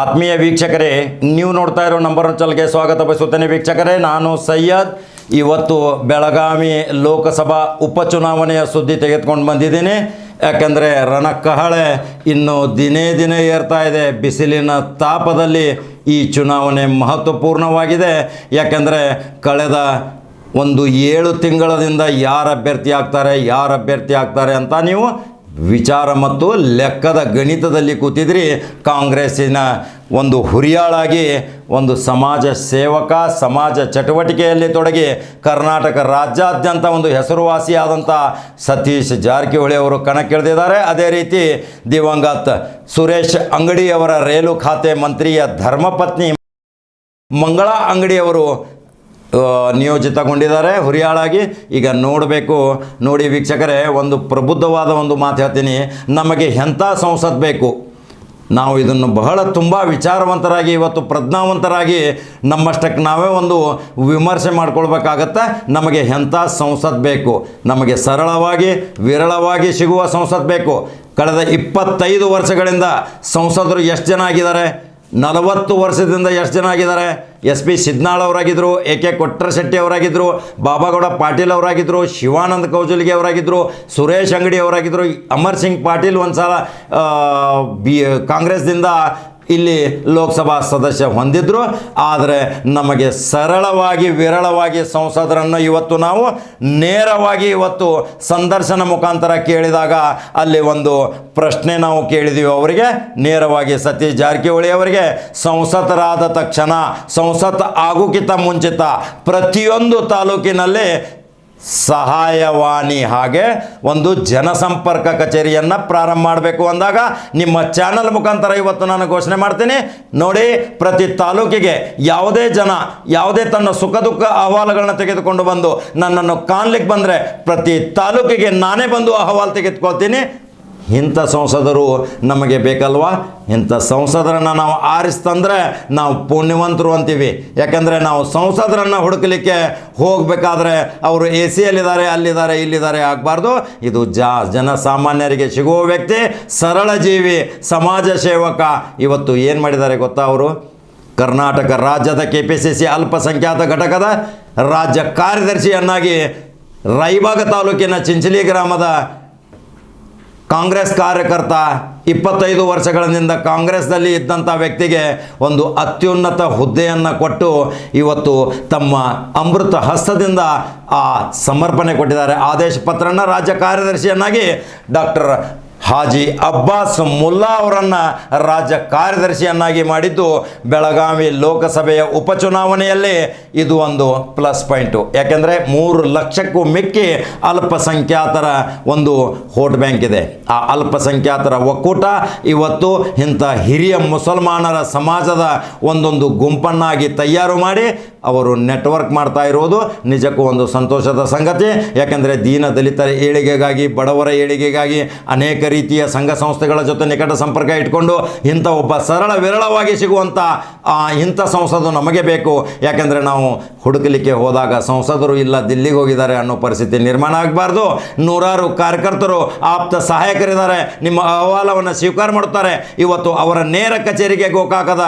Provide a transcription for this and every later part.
ಆತ್ಮೀಯ ವೀಕ್ಷಕರೇ, ನೀವು ನೋಡ್ತಾ ಇರೋ ನಂಬರ್ ಚಲ್ಗೆ ಸ್ವಾಗತ ಬಯಸುತ್ತೇನೆ ವೀಕ್ಷಕರೇ. ನಾನು ಸಯ್ಯದ್ ಇವತ್ತು ಬೆಳಗಾವಿ ಲೋಕಸಭಾ ಉಪಚುನಾವಣೆಯ ಸುದ್ದಿ ತೆಗೆದುಕೊಂಡು ಬಂದಿದ್ದೀನಿ. ಯಾಕಂದರೆ ರಣಕಹಳೆ ಇನ್ನು ದಿನೇ ದಿನೇ ಏರ್ತಾ ಇದೆ. ಬಿಸಿಲಿನ ತಾಪದಲ್ಲಿ ಈ ಚುನಾವಣೆ ಮಹತ್ವಪೂರ್ಣವಾಗಿದೆ. ಯಾಕಂದರೆ ಕಳೆದ ಒಂದು ಏಳು ತಿಂಗಳದಿಂದ ಯಾರು ಅಭ್ಯರ್ಥಿ ಆಗ್ತಾರೆ, ಯಾರು ಅಭ್ಯರ್ಥಿ ಆಗ್ತಾರೆ ಅಂತ ನೀವು ವಿಚಾರ ಮತ್ತು ಲೆಕ್ಕದ ಗಣಿತದಲ್ಲಿ ಕೂತಿದ್ರಿ, ಕಾಂಗ್ರೆಸ್ಸಿನ ಒಂದು ಹುರಿಯಾಳಾಗಿ ಒಂದು ಸಮಾಜ ಸೇವಕ, ಸಮಾಜ ಚಟುವಟಿಕೆಯಲ್ಲಿ ತೊಡಗಿ ಕರ್ನಾಟಕ ರಾಜ್ಯಾದ್ಯಂತ ಒಂದು ಹೆಸರುವಾಸಿಯಾದಂಥ ಸತೀಶ್ ಜಾರಕಿಹೊಳಿ ಅವರು ಕಣಕ್ಕಿಳಿದಿದ್ದಾರೆ. ಅದೇ ರೀತಿ ದಿವಂಗತ್ ಸುರೇಶ್ ಅಂಗಡಿಯವರ ರೈಲು ಖಾತೆ ಮಂತ್ರಿಯ ಧರ್ಮಪತ್ನಿ ಮಂಗಳಾ ಅಂಗಡಿಯವರು ನಿಯೋಜಿತಗೊಂಡಿದ್ದಾರೆ. ಹುರಿಯಾಳಾಗಿ ಈಗ ನೋಡಬೇಕು. ನೋಡಿ ವೀಕ್ಷಕರೇ, ಒಂದು ಪ್ರಬುದ್ಧವಾದ ಒಂದು ಮಾತು ಹೇಳ್ತೀನಿ. ನಮಗೆ ಎಂಥ ಸಂಸತ್ ಬೇಕು? ನಾವು ಇದನ್ನು ಬಹಳ ತುಂಬ ವಿಚಾರವಂತರಾಗಿ, ಇವತ್ತು ಪ್ರಜ್ಞಾವಂತರಾಗಿ ನಮ್ಮಷ್ಟಕ್ಕೆ ನಾವೇ ಒಂದು ವಿಮರ್ಶೆ ಮಾಡ್ಕೊಳ್ಬೇಕಾಗತ್ತೆ. ನಮಗೆ ಎಂಥ ಸಂಸತ್ ಬೇಕು? ನಮಗೆ ಸರಳವಾಗಿ, ವಿರಳವಾಗಿ ಸಿಗುವ ಸಂಸತ್ ಬೇಕು. ಕಳೆದ ಇಪ್ಪತ್ತೈದು ವರ್ಷಗಳಿಂದ ಸಂಸದರು ಎಷ್ಟು ಜನ ಆಗಿದ್ದಾರೆ? ನಲವತ್ತು ವರ್ಷದಿಂದ ಎಷ್ಟು ಜನ ಆಗಿದ್ದಾರೆ? ಎಸ್ ಪಿ ಸಿದ್ನಾಳ್ ಅವರಾಗಿದ್ದರು ಎ ಕೆ ಕೊಟ್ರಶೆಟ್ಟಿ ಅವರಾಗಿದ್ದರು ಬಾಬಾಗೌಡ ಪಾಟೀಲ್ ಅವರಾಗಿದ್ದರು ಶಿವಾನಂದ ಕೌಜಲ್ಗಿ ಅವರಾಗಿದ್ದರು ಸುರೇಶ್ ಅಂಗಡಿ ಅವರಾಗಿದ್ದರು ಅಮರ್ ಸಿಂಗ್ ಪಾಟೀಲ್ ಒಂದು ಸಲ ಬಿ, ಕಾಂಗ್ರೆಸ್ದಿಂದ ಇಲ್ಲಿ ಲೋಕಸಭಾ ಸದಸ್ಯ ಹೊಂದಿದ್ರು, ಆದರೆ ನಮಗೆ ಸರಳವಾಗಿ, ವಿರಳವಾಗಿ ಸಂಸದರನ್ನು ಇವತ್ತು ನಾವು ನೇರವಾಗಿ ಇವತ್ತು ಸಂದರ್ಶನ ಮುಖಾಂತರ ಕೇಳಿದಾಗ ಅಲ್ಲಿ ಒಂದು ಪ್ರಶ್ನೆ ನಾವು ಕೇಳಿದೀವಿ ಅವರಿಗೆ. ನೇರವಾಗಿ ಸತೀಶ್ ಜಾರಕಿಹೊಳಿ ಅವರಿಗೆ ಸಂಸತ್ತರಾದ ತಕ್ಷಣ, ಸಂಸತ್ ಆಗೋಕ್ಕಿಂತ ಮುಂಚಿತ ಪ್ರತಿಯೊಂದು ತಾಲೂಕಿನಲ್ಲಿ ಸಹಾಯವಾಣಿ ಹಾಗೆ ಒಂದು ಜನಸಂಪರ್ಕ ಕಚೇರಿಯನ್ನು ಪ್ರಾರಂಭ ಮಾಡಬೇಕು ಅಂದಾಗ ನಿಮ್ಮ ಚಾನಲ್ ಮುಖಾಂತರ ಇವತ್ತು ನಾನು ಘೋಷಣೆ ಮಾಡ್ತೀನಿ. ನೋಡಿ, ಪ್ರತಿ ತಾಲೂಕಿಗೆ ಯಾವುದೇ ಜನ, ಯಾವುದೇ ತನ್ನ ಸುಖ ದುಃಖ ಅಹವಾಲುಗಳನ್ನ ತೆಗೆದುಕೊಂಡು ಬಂದು ನನ್ನನ್ನು ಕಾಣ್ಲಿಕ್ಕೆ ಬಂದರೆ ಪ್ರತಿ ತಾಲೂಕಿಗೆ ನಾನೇ ಬಂದು ಅಹವಾಲು ತೆಗೆದುಕೊಳ್ತೀನಿ. ಇಂಥ ಸಂಸದರು ನಮಗೆ ಬೇಕಲ್ವಾ? ಇಂಥ ಸಂಸದರನ್ನು ನಾವು ಆರಿಸ್ತಂದ್ರೆ ನಾವು ಪುಣ್ಯವಂತರು ಅಂತೀವಿ. ಯಾಕಂದರೆ ನಾವು ಸಂಸದರನ್ನು ಹುಡುಕಲಿಕ್ಕೆ ಹೋಗಬೇಕಾದ್ರೆ ಅವರು ಎ ಸಿಯಲ್ಲಿದ್ದಾರೆ ಅಲ್ಲಿದ್ದಾರೆ, ಇಲ್ಲಿದ್ದಾರೆ ಆಗಬಾರ್ದು. ಇದು ಜಾ, ಜನಸಾಮಾನ್ಯರಿಗೆ ಸಿಗುವ ವ್ಯಕ್ತಿ, ಸರಳ ಜೀವಿ, ಸಮಾಜ ಸೇವಕ. ಇವತ್ತು ಏನು ಮಾಡಿದ್ದಾರೆ ಗೊತ್ತಾ ಅವರು? ಕರ್ನಾಟಕ ರಾಜ್ಯದ ಕೆ ಪಿ ಸಿ ಸಿ ಅಲ್ಪಸಂಖ್ಯಾತ ಘಟಕದ ರಾಜ್ಯ ಕಾರ್ಯದರ್ಶಿಯನ್ನಾಗಿ ರೈಬಾಗ ತಾಲೂಕಿನ ಚಿಂಚಲಿ ಗ್ರಾಮದ ಕಾಂಗ್ರೆಸ್ ಕಾರ್ಯಕರ್ತ ಇಪ್ಪತ್ತೈದು ವರ್ಷಗಳಿಂದ ಕಾಂಗ್ರೆಸ್ನಲ್ಲಿ ಇದ್ದಂಥ ವ್ಯಕ್ತಿಗೆ ಒಂದು ಅತ್ಯುನ್ನತ ಹುದ್ದೆಯನ್ನು ಕೊಟ್ಟು ಇವತ್ತು ತಮ್ಮ ಅಮೃತ ಹಸ್ತದಿಂದ ಆ ಸಮರ್ಪಣೆ ಕೊಟ್ಟಿದ್ದಾರೆ. ಆದೇಶ ಪತ್ರನ ರಾಜ್ಯ ಕಾರ್ಯದರ್ಶಿಯನ್ನಾಗಿ ಡಾಕ್ಟರ್ ಹಾಜಿ ಅಬ್ಬಾಸ್ ಮುಲ್ಲಾ ಅವರನ್ನು ರಾಜ್ಯ ಕಾರ್ಯದರ್ಶಿಯನ್ನಾಗಿ ಮಾಡಿದ್ದು ಬೆಳಗಾವಿ ಲೋಕಸಭೆಯ ಉಪಚುನಾವಣೆಯಲ್ಲಿ ಇದು ಒಂದು ಪ್ಲಸ್ ಪಾಯಿಂಟು. ಯಾಕೆಂದರೆ ಮೂರು ಲಕ್ಷಕ್ಕೂ ಮಿಕ್ಕಿ ಅಲ್ಪಸಂಖ್ಯಾತರ ಒಂದು ಹೋಟ್ ಬ್ಯಾಂಕ್ ಇದೆ. ಆ ಅಲ್ಪಸಂಖ್ಯಾತರ ಒಕ್ಕೂಟ ಇವತ್ತು ಇಂಥ ಹಿರಿಯ ಮುಸಲ್ಮಾನರ ಸಮಾಜದ ಒಂದೊಂದು ಗುಂಪನ್ನಾಗಿ ತಯಾರು ಮಾಡಿ ಅವರು ನೆಟ್ವರ್ಕ್ ಮಾಡ್ತಾ ಇರೋದು ನಿಜಕ್ಕೂ ಒಂದು ಸಂತೋಷದ ಸಂಗತಿ. ಯಾಕೆಂದರೆ ದೀನ ದಲಿತರ ಏಳಿಗೆಗಾಗಿ, ಬಡವರ ಏಳಿಗೆಗಾಗಿ ಅನೇಕ ರೀತಿಯ ಸಂಘ ಸಂಸ್ಥೆಗಳ ಜೊತೆ ನಿಕಟ ಸಂಪರ್ಕ ಇಟ್ಕೊಂಡು ಇಂಥ ಒಬ್ಬ ಸರಳ ವಿರಳವಾಗಿ ಸಿಗುವಂಥ ಇಂಥ ಸಂಸದರು ನಮಗೆ ಬೇಕು. ಯಾಕೆಂದರೆ ನಾವು ಹುಡುಕಲಿಕ್ಕೆ ಹೋದಾಗ ಸಂಸದರು ಇಲ್ಲ ದಿಲ್ಲಿಗೆ ಹೋಗಿದ್ದಾರೆ ಅನ್ನೋ ಪರಿಸ್ಥಿತಿ ನಿರ್ಮಾಣ ಆಗಬಾರ್ದು. ನೂರಾರು ಕಾರ್ಯಕರ್ತರು ಆಪ್ತ ಸಹಾಯಕರಿದ್ದಾರೆ. ನಿಮ್ಮ ಅಹವಾಲವನ್ನು ಸ್ವೀಕಾರ ಮಾಡುತ್ತಾರೆ. ಇವತ್ತು ಅವರ ನೇರ ಕಚೇರಿಗೆ ಗೋಕಾಕದ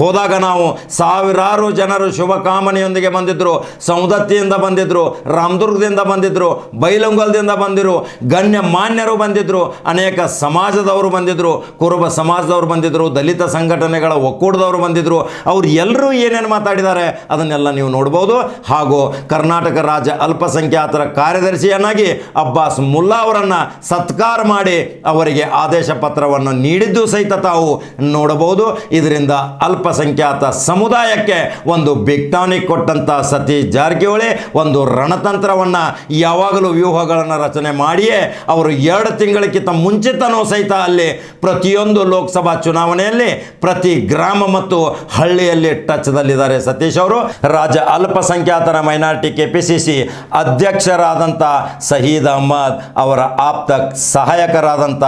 ಹೋದಾಗ ನಾವು ಸಾವಿರಾರು ಜನರು ಶುಭಕಾಮನೆಯೊಂದಿಗೆ ಬಂದಿದ್ದರು ಸೌದತ್ತಿಯಿಂದ ಬಂದಿದ್ದರು ರಾಮದುರ್ಗದಿಂದ ಬಂದಿದ್ದರು ಬೈಲಂಗಲ್ದಿಂದ ಬಂದಿರು ಗಣ್ಯ ಮಾನ್ಯರು ಬಂದಿದ್ದರು ಅನೇಕ ಸಮಾಜದವರು ಬಂದಿದ್ದರು ಕುರುಬ ಸಮಾಜದವರು ಬಂದಿದ್ದರು ದಲಿತ ಸಂಘಟನೆಗಳ ಒಕ್ಕೂಟದವರು ಬಂದಿದ್ದರು ಅವ್ರು ಎಲ್ಲರೂ ಏನೇನು ಮಾತಾಡಿದ್ದಾರೆ ಅದನ್ನೆಲ್ಲ ನೀವು ನೋಡ್ಬೋದು. ಹಾಗೂ ಕರ್ನಾಟಕ ರಾಜ್ಯ ಅಲ್ಪಸಂಖ್ಯಾತರ ಕಾರ್ಯದರ್ಶಿಯನ್ನಾಗಿ ಅಬ್ಬಾಸ್ ಮುಲ್ಲಾ ಅವರನ್ನು ಸತ್ಕಾರ ಮಾಡಿ ಅವರಿಗೆ ಆದೇಶ ಪತ್ರವನ್ನು ನೀಡಿದ್ದು ಸಹಿತ ತಾವು ನೋಡಬಹುದು. ಇದರಿಂದ ಅಲ್ಪಸಂಖ್ಯಾತ ಸಮುದಾಯಕ್ಕೆ ಒಂದು ಬಿಗ್ಟಾನಿಕ್ ಕೊಟ್ಟಂಥ ಸತೀಶ್ ಜಾರಕಿಹೊಳಿ ಒಂದು ರಣತಂತ್ರವನ್ನು ಯಾವಾಗಲೂ ವ್ಯೂಹಗಳನ್ನು ರಚನೆ ಮಾಡಿಯೇ ಅವರು ಎರಡು ತಿಂಗಳಕ್ಕಿಂತ ಮುಂಚಿತನೂ ಸಹಿತ ಅಲ್ಲಿ ಪ್ರತಿಯೊಂದು ಲೋಕಸಭಾ ಚುನಾವಣೆಯಲ್ಲಿ ಪ್ರತಿ ಗ್ರಾಮ ಮತ್ತು ಹಳ್ಳಿಯಲ್ಲಿ ಟಚ್ದಲ್ಲಿದ್ದಾರೆ ಸತೀಶ್ ಅವರು. ರಾಜ್ಯ ಅಲ್ಪಸಂಖ್ಯಾತರ minority K P C C ಅಧ್ಯಕ್ಷರಾದಂಥ ಸಹೀದ್ ಅಹ್ಮದ್, ಅವರ ಆಪ್ತ ಸಹಾಯಕರಾದಂಥ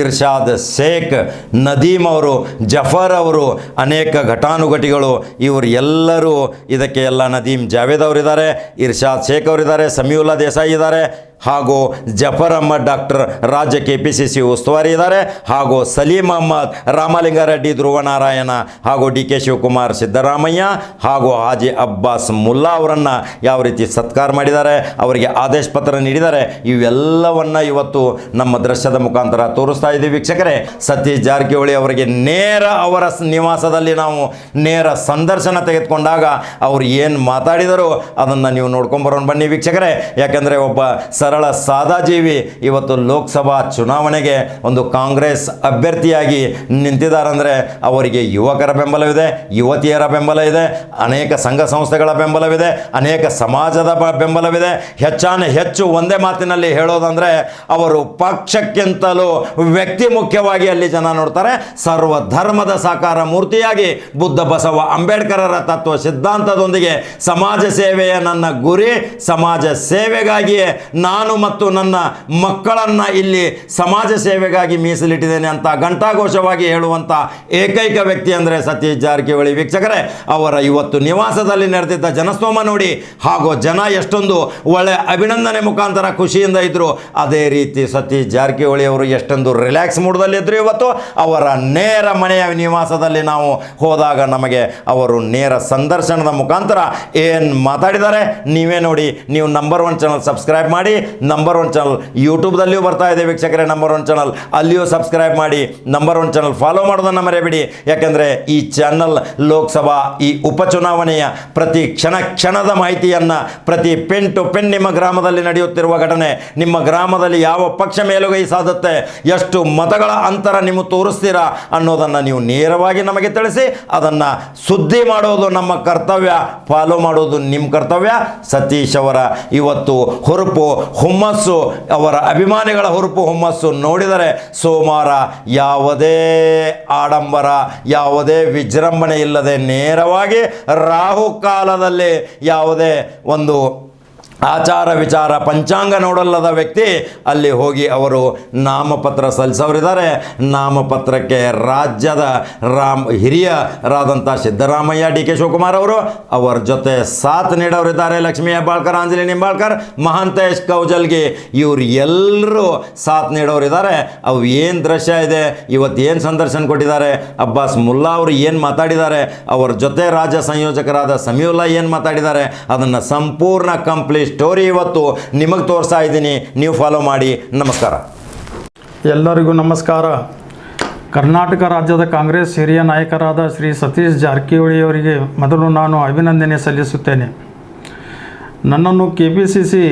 ಇರ್ಷಾದ್ ಶೇಖ್, ನದೀಮ್ ಅವರು, ಜಫರ್ ಅವರು, ಅನೇಕ ಘಟಾನುಘಟಿಗಳು, ಇವರು ಎಲ್ಲರೂ ಇದಕ್ಕೆ ಎಲ್ಲ ನದೀಮ್ ಜಾವೇದ್ ಅವರಿದ್ದಾರೆ, ಇರ್ಷಾದ್ ಶೇಖ್ ಅವರಿದ್ದಾರೆ, ಸಮೀವುಲ್ಲಾ ದೇಸಾಯಿ ಇದ್ದಾರೆ. ಹಾಗೂ ಜಫರ್ ಡಾಕ್ಟರ್ ರಾಜ್ಯ ಕೆ ಪಿ ಸಿ ಸಿ ಉಸ್ತುವಾರಿ ಇದ್ದಾರೆ. ಹಾಗೂ ಸಲೀಂ ಅಹ್ಮದ್, ರಾಮಲಿಂಗಾರೆಡ್ಡಿ, ಧ್ರುವನಾರಾಯಣ ಹಾಗೂ ಡಿ ಕೆ ಶಿವಕುಮಾರ್ ಸಿದ್ದರಾಮಯ್ಯ ಹಾಗೂ ಹಾಜಿ ಅಬ್ಬಾಸ್ ಮುಲ್ಲಾ ಅವರನ್ನು ಯಾವ ರೀತಿ ಸತ್ಕಾರ ಮಾಡಿದ್ದಾರೆ, ಅವರಿಗೆ ಆದೇಶ ಪತ್ರ ನೀಡಿದ್ದಾರೆ, ಇವೆಲ್ಲವನ್ನು ಇವತ್ತು ನಮ್ಮ ದೃಶ್ಯದ ಮುಖಾಂತರ ತೋರಿಸ್ತಾ ಇದ್ದೀವಿ. ವೀಕ್ಷಕರೇ, ಸತೀಶ್ ಜಾರಕಿಹೊಳಿ ಅವರಿಗೆ ನೇರ ಅವರ ನಿವಾಸದಲ್ಲಿ ನಾವು ನೇರ ಸಂದರ್ಶನ ತೆಗೆದುಕೊಂಡಾಗ ಅವರು ಏನು ಮಾತಾಡಿದರು, ಅದನ್ನು ನೀವು ನೋಡ್ಕೊಂಬರೋಣ ಬನ್ನಿ. ವೀಕ್ಷಕರೇ, ಯಾಕೆಂದರೆ ಒಬ್ಬ ಸರಳ ಸಾದಾ ಜೀವಿ. ಇವತ್ತು ಲೋಕಸಭಾ ಚುನಾವಣೆಗೆ ಒಂದು ಕಾಂಗ್ರೆಸ್ ಅಭ್ಯರ್ಥಿಯಾಗಿ ನಿಂತಿದ್ದಾರೆಂದರೆ ಅವರಿಗೆ ಯುವಕರ ಬೆಂಬಲವಿದೆ, ಯುವತಿಯರ ಬೆಂಬಲ ಇದೆ ಅನೇಕ ಸಂಘ ಸಂಸ್ಥೆಗಳ ಬೆಂಬಲವಿದೆ, ಅನೇಕ ಸಮಾಜದ ಬೆಂಬಲವಿದೆ. ಹೆಚ್ಚಾನ ಹೆಚ್ಚು ಒಂದೇ ಮಾತಿನಲ್ಲಿ ಹೇಳೋದಂದರೆ ಅವರು ಪಕ್ಷಕ್ಕಿಂತಲೂ ವ್ಯಕ್ತಿ ಮುಖ್ಯವಾಗಿ ಅಲ್ಲಿ ಜನ ನೋಡ್ತಾರೆ. ಸರ್ವ ಧರ್ಮದ ಸಾಕಾರ ಮೂರ್ತಿಯಾಗಿ ಬುದ್ಧ ಬಸವ ಅಂಬೇಡ್ಕರರ ತತ್ವ ಸಿದ್ಧಾಂತದೊಂದಿಗೆ ಸಮಾಜ ಸೇವೆಯ ನನ್ನ ಗುರಿ, ಸಮಾಜ ಸೇವೆಗಾಗಿಯೇ ನಾನು ಮತ್ತು ನನ್ನ ಮಕ್ಕಳನ್ನು ಇಲ್ಲಿ ಸಮಾಜ ಸೇವೆಗಾಗಿ ಮೀಸಲಿಟ್ಟಿದ್ದೇನೆ ಅಂತ ಘಂಟಾಘೋಷವಾಗಿ ಹೇಳುವಂಥ ಏಕೈಕ ವ್ಯಕ್ತಿ ಅಂದರೆ ಸತೀಶ್ ಜಾರಕಿಹೊಳಿ. ವೀಕ್ಷಕರೇ, ಅವರ ಇವತ್ತು ನಿವಾಸದಲ್ಲಿ ನಡೆದಿದ್ದ ಜನಸ್ತೋಮ ನೋಡಿ ಹಾಗೂ ಜನ ಎಷ್ಟೊಂದು ಒಳ್ಳೆ ಅಭಿನಂದನೆ ಮುಖಾಂತರ ಖುಷಿಯಿಂದ ಇದ್ದರು ಅದೇ ರೀತಿ ಸತೀಶ್ ಜಾರಕಿಹೊಳಿ ಅವರು ಎಷ್ಟೊಂದು ರಿಲ್ಯಾಕ್ಸ್ ಮೂಡ್ದಲ್ಲಿದ್ದರು ಇವತ್ತು. ಅವರ ನೇರ ಮನೆಯ ನಿವಾಸದಲ್ಲಿ ನಾವು ಹೋದಾಗ ನಮಗೆ ಅವರು ನೇರ ಸಂದರ್ಶನದ ಮುಖಾಂತರ ಏನು ಮಾತಾಡಿದ್ದಾರೆ, ನೀವೇ ನೋಡಿ. ನೀವು ನಂಬರ್ ಒನ್ ಚಾನಲ್ ಸಬ್ಸ್ಕ್ರೈಬ್ ಮಾಡಿ. ನಂಬರ್ ಒನ್ ಚಾನಲ್ ಯೂಟ್ಯೂಬ್ದಲ್ಲಿಯೂ ಬರ್ತಾ ಇದೆ ವೀಕ್ಷಕರೇ ನಂಬರ್ ಒನ್ ಚಾನಲ್ ಅಲ್ಲಿಯೂ ಸಬ್ಸ್ಕ್ರೈಬ್ ಮಾಡಿ ನಂಬರ್ ಒನ್ ಚಾನಲ್ ಫಾಲೋ ಮಾಡೋದನ್ನು ಮರೆಯಬೇಡಿ. ಯಾಕೆಂದರೆ ಈ ಚಾನಲ್ ಲೋಕಸಭಾ, ಈ ಉಪಚುನಾವಣೆಯ ಪ್ರತಿ ಕ್ಷಣ ಕ್ಷಣದ ಮಾಹಿತಿಯನ್ನು ಪ್ರತಿ ಪೆನ್ ಟು ಪೆನ್ ನಿಮ್ಮ ಗ್ರಾಮದಲ್ಲಿ ನಡೆಯುತ್ತಿರುವ ಘಟನೆ, ನಿಮ್ಮ ಗ್ರಾಮದಲ್ಲಿ ಯಾವ ಪಕ್ಷ ಮೇಲುಗೈ ಸಾಧುತ್ತೆ, ಎಷ್ಟು ಮತಗಳ ಅಂತರ ನೀವು ತೋರಿಸ್ತೀರಾ ಅನ್ನೋದನ್ನು ನೀವು ನೇರವಾಗಿ ನಮಗೆ ತಿಳಿಸಿ, ಅದನ್ನು ಸುದ್ದಿ ಮಾಡೋದು ನಮ್ಮ ಕರ್ತವ್ಯ ಫಾಲೋ ಮಾಡೋದು ನಿಮ್ಮ ಕರ್ತವ್ಯ. ಸತೀಶ್ ಅವರ ಇವತ್ತು ಹುರುಪು ಹುಮ್ಮಸ್ಸು, ಅವರ ಅಭಿಮಾನಿಗಳ ಹುರುಪು ಹುಮ್ಮಸ್ಸು ನೋಡಿದರೆ ಸೋಮವಾರ ಯಾವುದೇ ಆಡಂಬರ, ಯಾವುದೇ ವಿಜೃಂಭಣೆ ಇಲ್ಲದೆ ನೇರವಾಗಿ ರಾಹುಕಾಲದಲ್ಲಿ ಯಾವುದೇ ಒಂದು ಆಚಾರ ವಿಚಾರ ಪಂಚಾಂಗ ನೋಡಲ್ಲದ ವ್ಯಕ್ತಿ ಅಲ್ಲಿ ಹೋಗಿ ಅವರು ನಾಮಪತ್ರ ಸಲ್ಲಿಸೋರಿದ್ದಾರೆ. ನಾಮಪತ್ರಕ್ಕೆ ರಾಜ್ಯದ ರಾಮ್ ಹಿರಿಯರಾದಂಥ ಸಿದ್ದರಾಮಯ್ಯ ಡಿ ಕೆ ಶಿವಕುಮಾರ್ ಅವರು ಅವರ ಜೊತೆ ಸಾಥ್ ನೀಡೋರಿದ್ದಾರೆ. ಲಕ್ಷ್ಮೀ ಹೆಬ್ಬಾಳ್ಕರ್ ಅಂಜಲಿ ನಿಂಬಾಳ್ಕರ್, ಮಹಾಂತೇಶ್ ಕೌಜಲ್ಗಿ ಇವರು ಎಲ್ಲರೂ ಸಾಥ್ ನೀಡೋರಿದ್ದಾರೆ. ಅವು ಏನು ದೃಶ್ಯ ಇದೆ? ಇವತ್ತು ಏನು ಸಂದರ್ಶನ ಕೊಟ್ಟಿದ್ದಾರೆ? ಅಬ್ಬಾಸ್ ಮುಲ್ಲಾ ಅವರು ಏನು ಮಾತಾಡಿದ್ದಾರೆ? ಅವರ ಜೊತೆ ರಾಜ್ಯ ಸಂಯೋಜಕರಾದ ಸಮೀವುಲ್ಲಾ ಏನು ಮಾತಾಡಿದ್ದಾರೆ? ಅದನ್ನು ಸಂಪೂರ್ಣ ಕಂಪ್ಲೀಟ್ ಸ್ಟೋರಿ ಇವತ್ತು ನಿಮಗೆ ತೋರಿಸ್ತಾ ಇದ್ದೀನಿ. ನೀವು ಫಾಲೋ ಮಾಡಿ. ನಮಸ್ಕಾರ. ಎಲ್ಲರಿಗೂ ನಮಸ್ಕಾರ. ಕರ್ನಾಟಕ ರಾಜ್ಯದ ಕಾಂಗ್ರೆಸ್ ಹಿರಿಯ ನಾಯಕರಾದ ಶ್ರೀ ಸತೀಶ್ ಜಾರಕಿಹೊಳಿಯವರಿಗೆ ಮೊದಲು ನಾನು ಅಭಿನಂದನೆ ಸಲ್ಲಿಸುತ್ತೇನೆ. ನನ್ನನ್ನು ಕೆ ಪಿ ಸಿ ಸಿ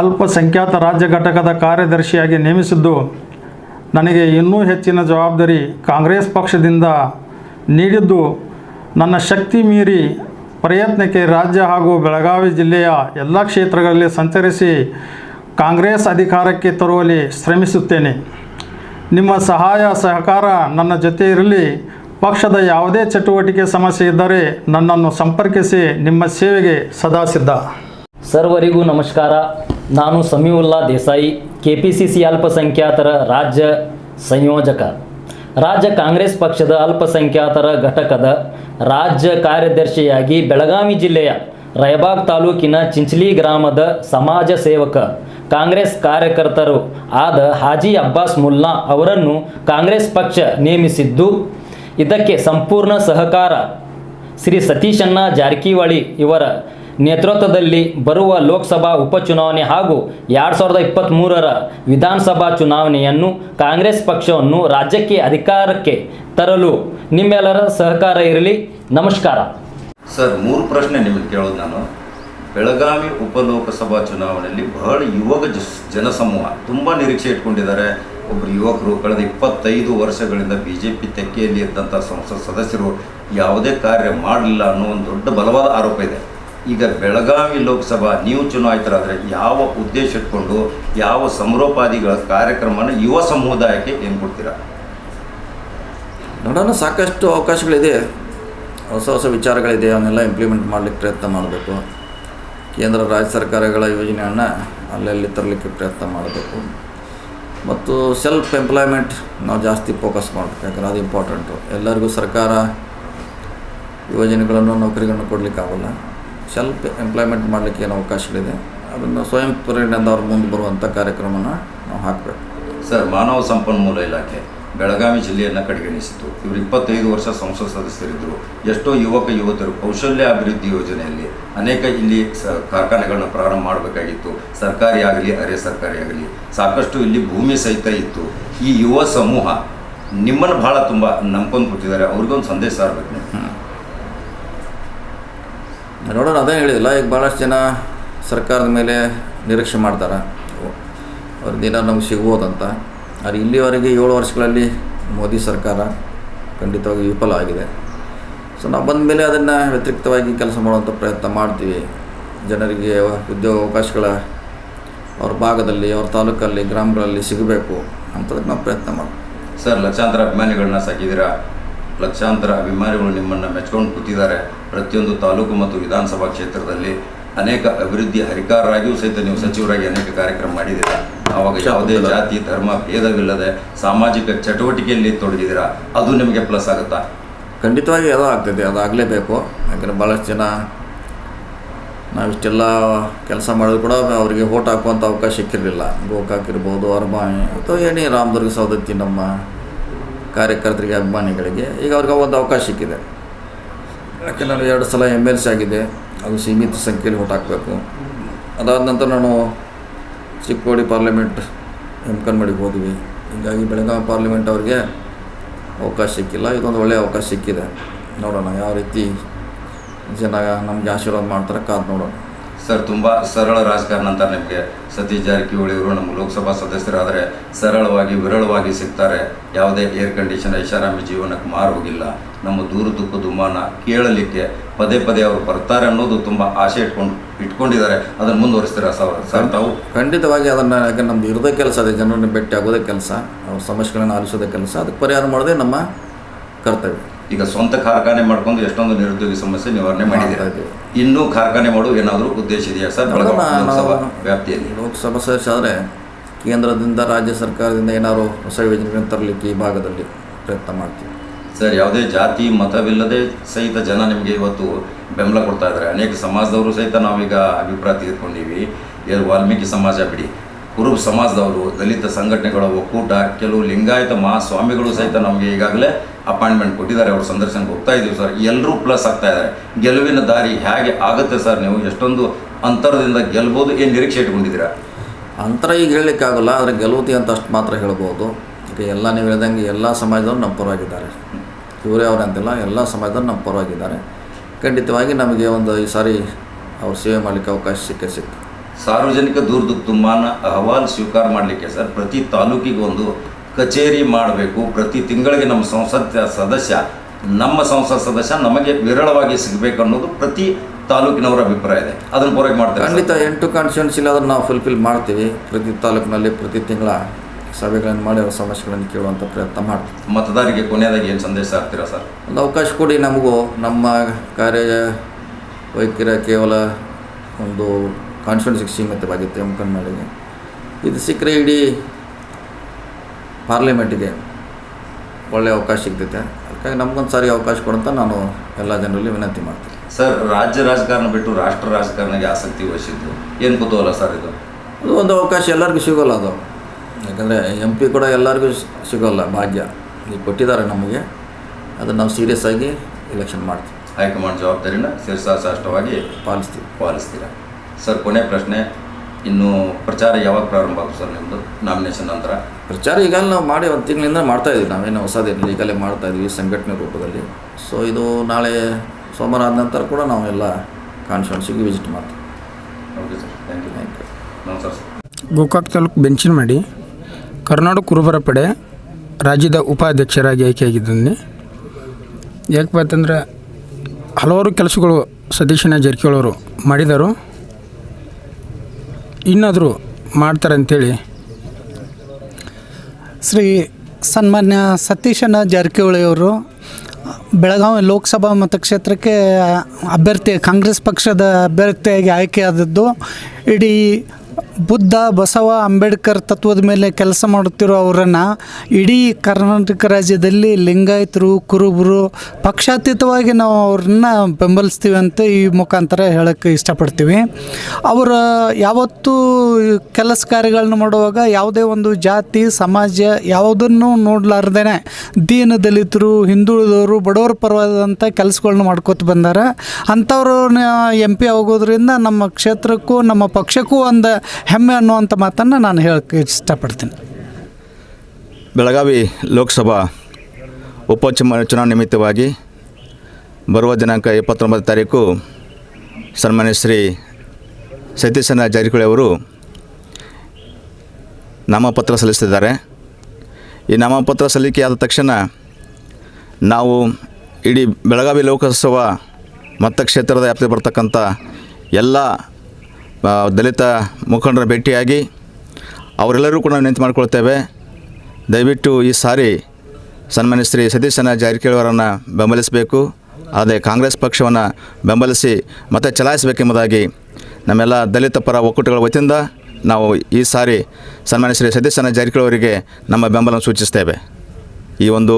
ಅಲ್ಪಸಂಖ್ಯಾತ ರಾಜ್ಯ ಘಟಕದ ಕಾರ್ಯದರ್ಶಿಯಾಗಿ ನೇಮಿಸಿದ್ದು ನನಗೆ ಇನ್ನೂ ಹೆಚ್ಚಿನ ಜವಾಬ್ದಾರಿ ಕಾಂಗ್ರೆಸ್ ಪಕ್ಷದಿಂದ ನೀಡಿದ್ದು ನನ್ನ ಶಕ್ತಿ ಮೀರಿ ಪ್ರಯತ್ನಕ್ಕೆ ರಾಜ್ಯ ಹಾಗೂ ಬೆಳಗಾವಿ ಜಿಲ್ಲೆಯ ಎಲ್ಲ ಕ್ಷೇತ್ರಗಳಲ್ಲಿ ಸಂಚರಿಸಿ ಕಾಂಗ್ರೆಸ್ ಅಧಿಕಾರಕ್ಕೆ ತರುವಲ್ಲಿ ಶ್ರಮಿಸುತ್ತೇನೆ. ನಿಮ್ಮ ಸಹಾಯ, ಸಹಕಾರ ನನ್ನ ಜೊತೆ ಇರಲಿ. ಪಕ್ಷದ ಯಾವುದೇ ಚಟುವಟಿಕೆ ಸಮಸ್ಯೆ ಇದ್ದರೆ ನನ್ನನ್ನು ಸಂಪರ್ಕಿಸಿ, ನಿಮ್ಮ ಸೇವೆಗೆ ಸದಾ ಸಿದ್ಧ. ಸರ್ವರಿಗೂ ನಮಸ್ಕಾರ. ನಾನು Samiulla Desai K P C C ಅಲ್ಪಸಂಖ್ಯಾತರ ರಾಜ್ಯ ಸಂಯೋಜಕ. ರಾಜ್ಯ ಕಾಂಗ್ರೆಸ್ ಪಕ್ಷದ ಅಲ್ಪಸಂಖ್ಯಾತರ ಘಟಕದ ರಾಜ್ಯ ಕಾರ್ಯದರ್ಶಿಯಾಗಿ ಬೆಳಗಾವಿ ಜಿಲ್ಲೆಯ ರಾಯಬಾಗ್ ತಾಲೂಕಿನ ಚಿಂಚಲಿ ಗ್ರಾಮದ ಸಮಾಜ ಸೇವಕ, ಕಾಂಗ್ರೆಸ್ ಕಾರ್ಯಕರ್ತರು ಆದ ಹಾಜಿ ಅಬ್ಬಾಸ್ ಮುಲ್ಲಾ ಅವರನ್ನು ಕಾಂಗ್ರೆಸ್ ಪಕ್ಷ ನೇಮಿಸಿದ್ದು, ಇದಕ್ಕೆ ಸಂಪೂರ್ಣ ಸಹಕಾರ. ಶ್ರೀ ಸತೀಶಣ್ಣ ಜಾರಕಿಹೊಳಿ ಇವರ ನೇತೃತ್ವದಲ್ಲಿ ಬರುವ ಲೋಕಸಭಾ ಉಪಚುನಾವಣೆ ಹಾಗೂ ಎರಡು ಸಾವಿರದ ಇಪ್ಪತ್ತ್ಮೂರರ ವಿಧಾನಸಭಾ ಚುನಾವಣೆಯನ್ನು ಕಾಂಗ್ರೆಸ್ ಪಕ್ಷವನ್ನು ರಾಜ್ಯಕ್ಕೆ ಅಧಿಕಾರಕ್ಕೆ ತರಲು ನಿಮ್ಮೆಲ್ಲರ ಸಹಕಾರ ಇರಲಿ. ನಮಸ್ಕಾರ. ಸರ್, ಮೂರು ಪ್ರಶ್ನೆ ನಿಮಗೆ ಕೇಳೋದು ನಾನು. ಬೆಳಗಾವಿ ಉಪಲೋಕಸಭಾ ಚುನಾವಣೆಯಲ್ಲಿ ಬಹಳ ಯುವಕ ಜನಸಮೂಹ ತುಂಬ ನಿರೀಕ್ಷೆ ಇಟ್ಕೊಂಡಿದ್ದಾರೆ. ಒಬ್ಬರು ಯುವಕರು ಕಳೆದ ಇಪ್ಪತ್ತೈದು ವರ್ಷಗಳಿಂದ ಬಿ ಜೆ ಪಿ ತೆಕ್ಕೆಯಲ್ಲಿ ಇದ್ದಂಥ ಸಂಸತ್ ಸದಸ್ಯರು ಯಾವುದೇ ಕಾರ್ಯ ಮಾಡಲಿಲ್ಲ ಅನ್ನೋ ಒಂದು ದೊಡ್ಡ ಬಲವಾದ ಆರೋಪ ಇದೆ. ಈಗ ಬೆಳಗಾವಿ ಲೋಕಸಭಾ ನೀವು ಚುನಾಯಿತರಾದರೆ ಯಾವ ಉದ್ದೇಶ ಇಟ್ಕೊಂಡು ಯಾವ ಸಮರೋಪಾದಿಗಳ ಕಾರ್ಯಕ್ರಮನ ಯುವ ಸಮುದಾಯಕ್ಕೆ ಏನು ಕೊಡ್ತೀರಾ? ನೋಡೋಣ, ಸಾಕಷ್ಟು ಅವಕಾಶಗಳಿದೆ. ಹೊಸ ಹೊಸ ವಿಚಾರಗಳಿದೆ, ಅವನ್ನೆಲ್ಲ ಇಂಪ್ಲಿಮೆಂಟ್ ಮಾಡಲಿಕ್ಕೆ ಪ್ರಯತ್ನ ಮಾಡಬೇಕು. ಕೇಂದ್ರ ರಾಜ್ಯ ಸರ್ಕಾರಗಳ ಯೋಜನೆಯನ್ನು ಅಲ್ಲಲ್ಲಿ ತರಲಿಕ್ಕೆ ಪ್ರಯತ್ನ ಮಾಡಬೇಕು. ಮತ್ತು ಸೆಲ್ಫ್ ಎಂಪ್ಲಾಯ್ಮೆಂಟ್ ನಾವು ಜಾಸ್ತಿ ಫೋಕಸ್ ಮಾಡಬೇಕು, ಯಾಕಂದರೆ ಅದು ಇಂಪಾರ್ಟೆಂಟು ಎಲ್ಲರಿಗೂ ಸರ್ಕಾರ ಯೋಜನೆಗಳನ್ನು ನೌಕರಿಗಳನ್ನು ಕೊಡಲಿಕ್ಕಾಗಲ್ಲ. ಸೆಲ್ಫ್ ಎಂಪ್ಲಾಯ್ಮೆಂಟ್ ಮಾಡಲಿಕ್ಕೆ ಏನು ಅವಕಾಶಗಳಿದೆ? ಅದನ್ನು ಸ್ವಯಂ ಪ್ರೇರಣೆಯಿಂದ ಅವ್ರ ಮುಂದೆ ಬರುವಂಥ ಕಾರ್ಯಕ್ರಮನ ನಾವು ಹಾಕಬೇಕು. ಸರ್, ಮಾನವ ಸಂಪನ್ಮೂಲ ಇಲಾಖೆ ಬೆಳಗಾವಿ ಜಿಲ್ಲೆಯನ್ನು ಕಡೆಗಣಿಸಿತು. ಇವರು ಇಪ್ಪತ್ತೈದು ವರ್ಷ ಸಂಸದ ಸದಸ್ಯರಿದ್ದರು ಎಷ್ಟೋ ಯುವಕ, ಯುವತಿಯರು ಕೌಶಲ್ಯ ಅಭಿವೃದ್ಧಿ ಯೋಜನೆಯಲ್ಲಿ ಅನೇಕ ಇಲ್ಲಿ ಸ ಕಾರ್ಖಾನೆಗಳನ್ನ ಪ್ರಾರಂಭ ಮಾಡಬೇಕಾಗಿತ್ತು. ಸರ್ಕಾರಿ ಆಗಲಿ, ಅರೆ ಸರ್ಕಾರಿ ಆಗಲಿ, ಸಾಕಷ್ಟು ಇಲ್ಲಿ ಭೂಮಿ ಸಹಿತ ಇತ್ತು. ಈ ಯುವ ಸಮೂಹ ನಿಮ್ಮನ್ನು ಭಾಳ ತುಂಬ ನಂಬ್ಕೊಂಡು ಕೊಟ್ಟಿದ್ದಾರೆ ಅವ್ರಿಗೊಂದು ಸಂದೇಶ ಆಗಬೇಕು ನೋಡೋಣ, ಅದೇ ಹೇಳಿದಿಲ್ಲ ಈಗ ಭಾಳಷ್ಟು ಜನ ಸರ್ಕಾರದ ಮೇಲೆ ನಿರೀಕ್ಷೆ ಮಾಡ್ತಾರೆ. ಅವ್ರ ದಿನ ನಮ್ಗೆ ಸಿಗ್ಬೋದಂತ. ಆದರೆ ಇಲ್ಲಿವರೆಗೆ ಏಳು ವರ್ಷಗಳಲ್ಲಿ ಮೋದಿ ಸರ್ಕಾರ ಖಂಡಿತವಾಗಿ ವಿಫಲ ಆಗಿದೆ. ಸೊ ನಾವು ಬಂದ ಮೇಲೆ ಅದನ್ನು ವ್ಯತಿರಿಕ್ತವಾಗಿ ಕೆಲಸ ಮಾಡುವಂಥ ಪ್ರಯತ್ನ ಮಾಡ್ತೀವಿ. ಜನರಿಗೆ ಉದ್ಯೋಗ ಅವಕಾಶಗಳ ಅವ್ರ ಭಾಗದಲ್ಲಿ, ಅವ್ರ ತಾಲೂಕಲ್ಲಿ, ಗ್ರಾಮಗಳಲ್ಲಿ ಸಿಗಬೇಕು ಅಂತದಕ್ಕೆ ನಾವು ಪ್ರಯತ್ನ ಮಾಡ್ತೀವಿ. ಸರ್, ಲಕ್ಷಾಂತರ ಅಭಿಮಾನಿಗಳನ್ನ ಸಾಕಿದ್ದೀರಾ? ಲಕ್ಷಾಂತರ ಅಭಿಮಾನಿಗಳು ನಿಮ್ಮನ್ನು ಮೆಚ್ಕೊಂಡು ಕೂತಿದ್ದಾರೆ ಪ್ರತಿಯೊಂದು ತಾಲೂಕು ಮತ್ತು ವಿಧಾನಸಭಾ ಕ್ಷೇತ್ರದಲ್ಲಿ. ಅನೇಕ ಅಭಿವೃದ್ಧಿ ಹರಿಕಾರರಾಗಿಯೂ ಸಹಿತ ನೀವು ಸಚಿವರಾಗಿ ಅನೇಕ ಕಾರ್ಯಕ್ರಮ ಮಾಡಿದ್ದೀರಾ? ಆವಾಗ ಯಾವುದೇ ಜಾತಿ ಧರ್ಮ ಭೇದವಿಲ್ಲದೆ ಸಾಮಾಜಿಕ ಚಟುವಟಿಕೆಯಲ್ಲಿ ತೊಡಗಿದಿರಾ ಅದು ನಿಮಗೆ ಪ್ಲಸ್ ಆಗುತ್ತಾ? ಖಂಡಿತವಾಗಿ ಅದು ಆಗ್ತದೆ ಅದು ಆಗಲೇಬೇಕು. ಯಾಕಂದರೆ ಭಾಳಷ್ಟು ಜನ ನಾವಿಷ್ಟೆಲ್ಲ ಕೆಲಸ ಮಾಡಿದ್ರು ಕೂಡ ಅವರಿಗೆ ಓಟ್ ಹಾಕುವಂಥ ಅವಕಾಶ ಸಿಕ್ಕಿರಲಿಲ್ಲ. ಗೋಕಾಕ್ ಇರ್ಬೋದು ಅಥವಾ ಏನೇ ರಾಮದುರ್ಗ ಸೌದತ್ತಿ ನಮ್ಮ ಕಾರ್ಯಕರ್ತರಿಗೆ, ಅಭಿಮಾನಿಗಳಿಗೆ ಈಗ ಅವ್ರಿಗೆ ಒಂದು ಅವಕಾಶ ಸಿಕ್ಕಿದೆ. ಯಾಕೆ ನಾನು ಎರಡು ಸಲ ಎಂ ಎಲ್ ಸಿ ಆಗಿದೆ, ಅದು ಸೀಮಿತ ಸಂಖ್ಯೆಯಲ್ಲಿ ಓಟ್ ಹಾಕಬೇಕು. ಅದಾದ ನಂತರ ನಾನು ಚಿಕ್ಕೋಡಿ ಪಾರ್ಲಿಮೆಂಟ್ ಹೆಮ್ಕನ್ಮಡಿಗೆ ಹೋದ್ವಿ. ಹೀಗಾಗಿ ಬೆಳಗಾವಿ ಪಾರ್ಲಿಮೆಂಟ್ ಅವ್ರಿಗೆ ಅವಕಾಶ ಸಿಕ್ಕಿಲ್ಲ. ಇದೊಂದು ಒಳ್ಳೆಯ ಅವಕಾಶ ಸಿಕ್ಕಿದೆ. ನೋಡೋಣ, ಯಾವ ರೀತಿ ಜನ ನಮಗೆ ಆಶೀರ್ವಾದ ಮಾಡ್ತಾರೆ, ಕಾದು ನೋಡೋಣ. ಸರ್, ತುಂಬ ಸರಳ ರಾಜಕಾರಣ ಅಂತ ನಿಮಗೆ ಸತೀಶ್ ಜಾರಕಿಹೊಳಿ ಅವರು ನಮ್ಮ ಲೋಕಸಭಾ ಸದಸ್ಯರಾದರೆ ಸರಳವಾಗಿ, ವಿರಳವಾಗಿ ಸಿಗ್ತಾರೆ. ಯಾವುದೇ ಏರ್ ಕಂಡೀಷನ್ ಐಷಾರಾಮಿ ಜೀವನಕ್ಕೆ ಮಾರು ಹೋಗಿಲ್ಲ ನಮ್ಮ ದೂರ ದುಃಖ ದುಮಾನ ಕೇಳಲಿಕ್ಕೆ ಪದೇ ಪದೇ ಅವರು ಬರ್ತಾರೆ ಅನ್ನೋದು ತುಂಬ ಆಸೆ ಇಟ್ಕೊಂಡು, ಇಟ್ಕೊಂಡಿದ್ದಾರೆ. ಅದನ್ನು ಮುಂದುವರಿಸ್ತೀರಾ ಸರ್? ಸರ್, ತಾವು? ಖಂಡಿತವಾಗಿ ಅದನ್ನು ಯಾಕಂದ್ರೆ ನಮ್ದು ಇರೋದೇ ಕೆಲಸ ಅದೇ, ಜನರನ್ನು ಭೇಟಿ ಆಗೋದೇ ಕೆಲಸ. ಅವ್ರ ಸಮಸ್ಯೆಗಳನ್ನು ಆಲಿಸೋದೇ ಕೆಲಸ. ಅದಕ್ಕೆ ಪರಿಹಾರ ಮಾಡೋದೇ ನಮ್ಮ ಕರ್ತವ್ಯ. ಈಗ ಸ್ವಂತ ಕಾರ್ಖಾನೆ ಮಾಡ್ಕೊಂಡು ಎಷ್ಟೊಂದು ನಿರುದ್ಯೋಗಿ ಸಮಸ್ಯೆ ನಿವಾರಣೆ ಮಾಡಿದ್ದೀರಾ ಇನ್ನೂ ಕಾರ್ಖಾನೆ ಮಾಡುವ ಏನಾದರೂ ಉದ್ದೇಶ ಇದೆಯಾ ಸರ್? ಲೋಕಸಭಾ ವ್ಯಾಪ್ತಿಯಲ್ಲಿ. ಲೋಕಸಭಾ ಸದಸ್ಯ ಆದರೆ ಕೇಂದ್ರದಿಂದ ರಾಜ್ಯ ಸರ್ಕಾರದಿಂದ ಏನಾದರೂ ಹೊಸ ಯೋಜನೆಗಳನ್ನು ತರಲಿಕ್ಕೆ ಈ ಭಾಗದಲ್ಲಿ ಪ್ರಯತ್ನ ಮಾಡ್ತೀವಿ. ಸರ್ ಯಾವುದೇ ಜಾತಿ ಮತವಿಲ್ಲದೆ ಸಹಿತ ಜನ ನಿಮಗೆ ಇವತ್ತು ಬೆಂಬಲ ಕೊಡ್ತಾ ಇದ್ದಾರೆ. ಅನೇಕ ಸಮಾಜದವರು ಸಹಿತ ನಾವೀಗ ಅಭಿಪ್ರಾಯ ತೆಗೆದುಕೊಂಡಿವಿ. ವಾಲ್ಮೀಕಿ ಸಮಾಜ ಬಿಡಿ. ಕುರುಬ ಸಮಾಜದವರು, ದಲಿತ ಸಂಘಟನೆಗಳ ಒಕ್ಕೂಟ, ಕೆಲವು ಲಿಂಗಾಯತ ಮಹಾಸ್ವಾಮಿಗಳು ಸಹಿತ ನಮಗೆ ಈಗಾಗಲೇ ಅಪಾಯಿಂಟ್ಮೆಂಟ್ ಕೊಟ್ಟಿದ್ದಾರೆ. ಅವರು ಸಂದರ್ಶನಕ್ಕೆ ಹೋಗ್ತಾ ಇದ್ದೀವಿ ಸರ್. ಎಲ್ಲರೂ ಪ್ಲಸ್ ಆಗ್ತಾ ಇದ್ದಾರೆ. ಗೆಲುವಿನ ದಾರಿ ಹೇಗೆ ಆಗುತ್ತೆ ಸರ್ ನೀವು? ಎಷ್ಟೊಂದು ಅಂತರದಿಂದ ಗೆಲ್ಬೋದು? ಏನು ನಿರೀಕ್ಷೆ ಇಟ್ಕೊಂಡಿದ್ದೀರಾ? ಅಂತರ ಈಗ ಹೇಳಲಿಕ್ಕಾಗಲ್ಲ, ಆದರೆ ಗೆಲುವತಿ ಅಂತ ಅಷ್ಟು ಮಾತ್ರ ಹೇಳ್ಬೋದು. ಈಗ ಎಲ್ಲ ನೀವು ಹೇಳ್ದಂಗೆ ಎಲ್ಲ ಸಮಾಜದವ್ರು ನಮ್ಮ ಪರವಾಗಿದ್ದಾರೆ. ಇವರೇ ಅವ್ರು ಅಂತಿಲ್ಲ, ಎಲ್ಲ ಸಮಾಜದವ್ರು ನಮ್ಮ ಪರವಾಗಿದ್ದಾರೆ. ಖಂಡಿತವಾಗಿ ನಮಗೆ ಒಂದು ಈ ಸಾರಿ ಅವ್ರು ಸೇವೆ ಮಾಡಲಿಕ್ಕೆ ಅವಕಾಶ ಸಿಕ್ಕೇ ಸಿಕ್ತು. ಸಾರ್ವಜನಿಕ ದೂರದ ತುಂಬಾನ ಅಹವಾಲು ಸ್ವೀಕಾರ ಮಾಡಲಿಕ್ಕೆ ಸರ್ ಪ್ರತಿ ತಾಲೂಕಿಗೆ ಒಂದು ಕಚೇರಿ ಮಾಡಬೇಕು. ಪ್ರತಿ ತಿಂಗಳಿಗೆ ನಮ್ಮ ಸಂಸತ್ ಸದಸ್ಯ ನಮ್ಮ ಸಂಸತ್ ಸದಸ್ಯ ನಮಗೆ ವಿರಳವಾಗಿ ಸಿಗಬೇಕು ಅನ್ನೋದು ಪ್ರತಿ ತಾಲೂಕಿನವರ ಅಭಿಪ್ರಾಯ ಇದೆ. ಅದನ್ನು ಪೂರೈಕೆ ಮಾಡ್ತಾರೆ. ಖಂಡಿತ ಎಂಟು ಕಾನ್ಸ್ಟಿಟ್ಯೂನ್ಸಿಲಿ ಅದನ್ನು ನಾವು ಫುಲ್ಫಿಲ್ ಮಾಡ್ತೀವಿ. ಪ್ರತಿ ತಾಲೂಕಿನಲ್ಲಿ ಪ್ರತಿ ತಿಂಗಳ ಸಭೆಗಳನ್ನು ಮಾಡಿ ಅವರ ಸಮಸ್ಯೆಗಳನ್ನು ಕೇಳುವಂಥ ಪ್ರಯತ್ನ ಮಾಡ್ತೀವಿ. ಮತದಾರರಿಗೆ ಕೊನೆಯದಾಗಿ ಏನು ಸಂದೇಶ ಆಗ್ತೀರಾ ಸರ್? ಒಂದು ಅವಕಾಶ ಕೊಡಿ ನಮಗೂ. ನಮ್ಮ ಕಾರ್ಯ ವೈಖರಿ ಕೇವಲ ಒಂದು ಕಾನ್ಸ್ಟಿಟ್ಯೂನ್ಸಿಗೆ ಸೀಮಿತವಾಗಿತ್ತು ಎಂ ಕನ್ನಡಿಗೆ ಇದು ಸಿಕ್ಕರೆ ಇಡೀ ಪಾರ್ಲಿಮೆಂಟಿಗೆ ಒಳ್ಳೆಯ ಅವಕಾಶ ಸಿಗ್ತೈತೆ. ಅದಕ್ಕಾಗಿ ನಮಗೊಂದು ಸಾರಿ ಅವಕಾಶ ಕೊಡಂತ ನಾನು ಎಲ್ಲ ಜನರಲ್ಲಿ ವಿನಂತಿ ಮಾಡ್ತೀನಿ. ಸರ್ ರಾಜ್ಯ ರಾಜಕಾರಣ ಬಿಟ್ಟು ರಾಷ್ಟ್ರ ರಾಜಕಾರಣಕ್ಕೆ ಆಸಕ್ತಿ ವಹಿಸಿದ್ದು ಏನು ಕುತೂಹಲ ಸರ್ ಇದು? ಅದು ಒಂದು ಅವಕಾಶ ಎಲ್ಲರಿಗೂ ಸಿಗೋಲ್ಲ ಅದು. ಯಾಕಂದರೆ ಎಂ ಪಿ ಕೂಡ ಎಲ್ಲರಿಗೂ ಸಿಗೋಲ್ಲ ಭಾಗ್ಯ. ಈಗ ಕೊಟ್ಟಿದ್ದಾರೆ ನಮಗೆ. ಅದನ್ನು ನಾವು ಸೀರಿಯಸ್ ಆಗಿ ಎಲೆಕ್ಷನ್ ಮಾಡ್ತೀವಿ. ಹೈಕಮಾಂಡ್ ಜವಾಬ್ದಾರಿನ ಶಿರಸಾಷ್ಟಾಷ್ಟವಾಗಿ ಪಾಲಿಸ್ತೀವಿ. ಪಾಲಿಸ್ತೀರಾ? ಸರ್ ಕೊನೆ ಪ್ರಶ್ನೆ. ಇನ್ನು ಪ್ರಚಾರ ಯಾವಾಗ ಪ್ರಾರಂಭ ಆಗುತ್ತೆ ಸರ್ ನಿಮ್ಮದು ನಾಮಿನೇಷನ್ ನಂತರ. ಪ್ರಚಾರ ಈಗಲ್ಲ ನಾವು ಮಾಡಿ ಒಂದು ತಿಂಗಳಿಂದ ಮಾಡ್ತಾ ಇದ್ದೀವಿ ನಾವೇನು ಹೊಸದೇನಿಲ್ಲ ಈಗಲೇ ಮಾಡ್ತಾ ಇದ್ದೀವಿ ಸಂಘಟನೆ ರೂಪದಲ್ಲಿ. ಸೊ ಇದು ನಾಳೆ ಸೋಮವಾರ ಆದ ನಂತರ ಕೂಡ ನಾವೆಲ್ಲ ಕಾನ್ಫರೆನ್ಸಿಗೆ ವಿಸಿಟ್ ಮಾಡ್ತೀವಿ. Okay sir thank you thank you ನಮಸ್ಕಾರ ಸರ್ ಗೋಕಾಕ್ ತಾಲೂಕು ಬೆಂಚಿನಮಡಿ ಕರ್ನಾಟಕ ಕುರುಬರ ಪಡೆ ರಾಜ್ಯದ ಉಪಾಧ್ಯಕ್ಷರಾಗಿ ಆಯ್ಕೆಯಾಗಿದ್ದೀನಿ. ಯಾಕಪ್ಪ ಅಂತಂದ್ರೆ ಹಲವಾರು ಕೆಲಸಗಳು ಸತೀಶನ ಜಾರಕಿಹೊಳವರು ಮಾಡಿದರು. ಇನ್ನಾದರೂ ಮಾಡ್ತಾರೆ ಅಂಥೇಳಿ ಶ್ರೀ ಸನ್ಮಾನ್ಯ ಸತೀಶನ ಜಾರಕಿಹೊಳಿ ಅವರು ಬೆಳಗಾವಿ ಲೋಕಸಭಾ ಮತಕ್ಷೇತ್ರಕ್ಕೆ ಅಭ್ಯರ್ಥಿ ಕಾಂಗ್ರೆಸ್ ಪಕ್ಷದ ಅಭ್ಯರ್ಥಿಯಾಗಿ ಆಯ್ಕೆಯಾದದ್ದು ಇಡೀ ಬುದ್ಧ, ಬಸವ, ಅಂಬೇಡ್ಕರ್ ತತ್ವದ ಮೇಲೆ ಕೆಲಸ ಮಾಡುತ್ತಿರೋ ಅವರನ್ನು ಇಡೀ ಕರ್ನಾಟಕ ರಾಜ್ಯದಲ್ಲಿ ಲಿಂಗಾಯತರು, ಕುರುಬರು ಪಕ್ಷಾತೀತವಾಗಿ ನಾವು ಅವ್ರನ್ನ ಬೆಂಬಲಿಸ್ತೀವಿ ಅಂತ ಈ ಮುಖಾಂತರ ಹೇಳೋಕ್ಕೆ ಇಷ್ಟಪಡ್ತೀವಿ. ಅವರ ಯಾವತ್ತೂ ಕೆಲಸ ಕಾರ್ಯಗಳನ್ನು ಮಾಡುವಾಗ ಯಾವುದೇ ಒಂದು ಜಾತಿ, ಸಮಾಜ ಯಾವುದನ್ನು ನೋಡಲಾರ್ದೇ ದೀನ ದಲಿತರು ಹಿಂದುಳಿದವರು, ಬಡವರ ಪರವಾದಂಥ ಕೆಲಸಗಳನ್ನ ಮಾಡ್ಕೊತ ಬಂದಾರ. ಅಂಥವ್ರನ್ನ ಎಂ ಪಿ ಆಗೋದ್ರಿಂದ ನಮ್ಮ ಕ್ಷೇತ್ರಕ್ಕೂ, ನಮ್ಮ ಪಕ್ಷಕ್ಕೂ ಒಂದು ಹೆಮ್ಮೆ ಅನ್ನುವಂಥ ಮಾತನ್ನು ನಾನು ಹೇಳಕ್ಕೆ ಇಷ್ಟಪಡ್ತೀನಿ. ಬೆಳಗಾವಿ ಲೋಕಸಭಾ ಉಪ ಚುಮ, ಚುನಾವಣೆ ನಿಮಿತ್ತವಾಗಿ ಬರುವ ದಿನಾಂಕ ಇಪ್ಪತ್ತೊಂಬತ್ತು ತಾರೀಕು ಸನ್ಮಾನ್ಯ ಶ್ರೀ ಸತೀಶನ ಜಾರಕಿಹೊಳಿ ಅವರು ನಾಮಪತ್ರ ಸಲ್ಲಿಸ್ತಿದ್ದಾರೆ ಈ ನಾಮಪತ್ರ ಸಲ್ಲಿಕೆ ಆದ ತಕ್ಷಣ ನಾವು ಇಡೀ ಬೆಳಗಾವಿ ಲೋಕಸಭಾ ಮತಕ್ಷೇತ್ರದ ವ್ಯಾಪ್ತಿ ಬರ್ತಕ್ಕಂಥ ಎಲ್ಲ ದಲಿತ ಮುಖಂಡರ ಭೇಟಿಯಾಗಿ ಅವರೆಲ್ಲರೂ ಕೂಡ ನಾವು ಮಾಡಿಕೊಳ್ತೇವೆ. ದಯವಿಟ್ಟು ಈ ಸಾರಿ ಸನ್ಮಾನ್ಯ ಶ್ರೀ ಸತೀಶನ ಜಾರಕಿಹೊಳಿಯವರನ್ನು ಬೆಂಬಲಿಸಬೇಕು. ಅದೇ ಕಾಂಗ್ರೆಸ್ ಪಕ್ಷವನ್ನು ಬೆಂಬಲಿಸಿ ಮತ ಚಲಾಯಿಸಬೇಕೆಂಬುದಾಗಿ ನಮ್ಮೆಲ್ಲ ದಲಿತ ಪರ ಒಕ್ಕೂಟಗಳ ವತಿಯಿಂದ ನಾವು ಈ ಸಾರಿ ಸನ್ಮಾನ್ಯ ಶ್ರೀ ಸತೀಶನ ಜಾರಕಿಹೊಳಿ ಅವರಿಗೆ ನಮ್ಮ ಬೆಂಬಲ ಸೂಚಿಸ್ತೇವೆ. ಈ ಒಂದು